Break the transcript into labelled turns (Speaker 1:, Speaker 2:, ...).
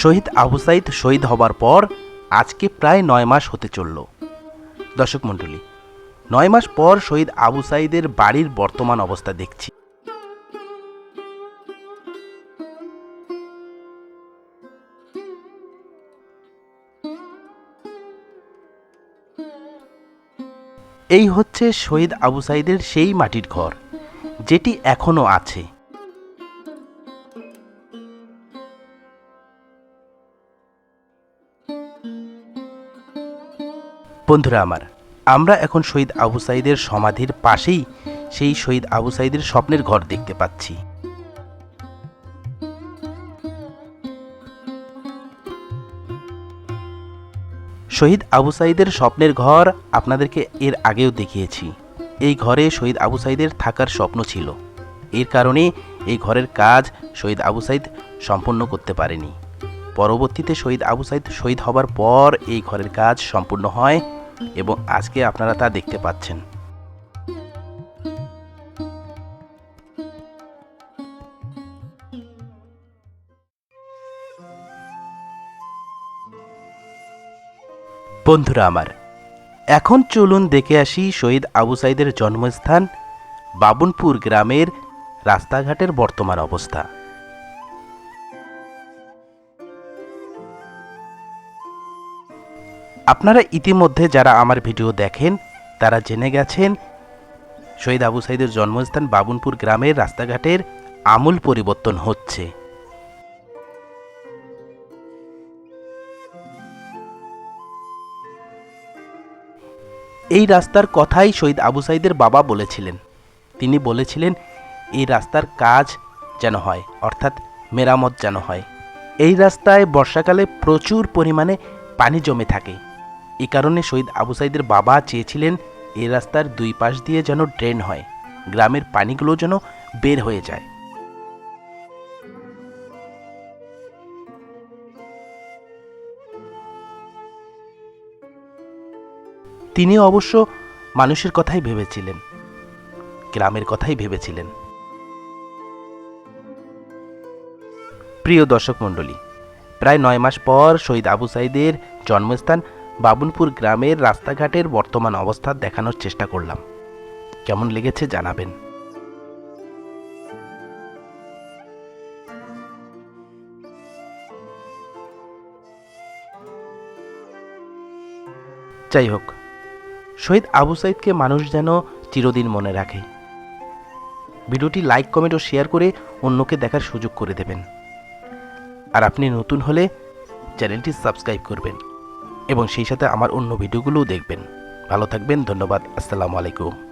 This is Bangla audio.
Speaker 1: শহীদ আবু সাইদ শহীদ হবার পর আজকে প্রায় নয় মাস হতে চলল। দর্শক মণ্ডলী, নয় মাস পর শহীদ আবু সাইদের বাড়ির বর্তমান অবস্থা দেখছি। এই হচ্ছে শহীদ আবু সাইদের সেই মাটির ঘর, যেটি এখনও আছে। বন্ধুরা আমার, আমরা এখন শহীদ আবু সাইদের সমাধির পাশেই সেই শহীদ আবু সাইদের স্বপ্নের ঘর দেখতে পাচ্ছি। শহীদ আবু সাইদের স্বপ্নের ঘর আপনাদেরকে এর আগেও দেখিয়েছি। এই ঘরে শহীদ আবু সাইদের থাকার স্বপ্ন ছিল। এর কারণে এই ঘরের কাজ শহীদ আবু সাইদ সম্পূর্ণ করতে পারেনি। পরবর্তীতে শহীদ আবু সাইদ শহীদ হবার পর এই ঘরের কাজ সম্পূর্ণ হয় এবং আজকে আপনারা তা দেখতে পাচ্ছেন। বন্ধুরা আমার, এখন চলুন দেখে আসি শহীদ আবু সাইদের জন্মস্থান বাবুনপুর গ্রামের রাস্তাঘাটের বর্তমান অবস্থা। আপনারা ইতিমধ্যে যারা আমার ভিডিও দেখেন, তারা জেনে গেছেন, শহীদ আবু সাইদের জন্মস্থান বাবুনপুর গ্রামের রাস্তাঘাটের আমূল পরিবর্তন হচ্ছে। এই রাস্তার কথাই শহীদ আবু সাইদের বাবা বলেছিলেন। তিনি বলেছিলেন, এই রাস্তার কাজ যেন হয়, অর্থাৎ মেরামত যেন হয়। এই রাস্তায় বর্ষাকালে প্রচুর পরিমাণে পানি জমে থাকে। এ কারণে শহীদ আবু সাইদের বাবা চেয়েছিলেন এ রাস্তার দুই পাশ দিয়ে যেন ড্রেন হয়, গ্রামের পানিগুলো যেন বের হয়ে যায়। তিনি অবশ্য মানুষের কথাই ভেবেছিলেন, গ্রামের কথাই ভেবেছিলেন। প্রিয় দর্শক মণ্ডলী, প্রায় নয় মাস পর শহীদ আবু সাইদের জন্মস্থান বাবুনপুর গ্রামের রাস্তাঘাটের বর্তমান অবস্থা দেখানোর চেষ্টা করলাম। কেমন লেগেছে জানাবেন। যাই হোক, শহীদ আবু সাইদকে মানুষ যেন চিরদিন মনে রাখে। ভিডিওটি লাইক, কমেন্ট ও শেয়ার করে অন্যকে দেখার সুযোগ করে দেবেন। আর আপনি নতুন হলে চ্যানেলটি সাবস্ক্রাইব করবেন। এবং সেই সাথে আমার অন্য ভিডিওগুলোও দেখবেন। ভালো থাকবেন ধন্যবাদ আসসালামু আলাইকুম।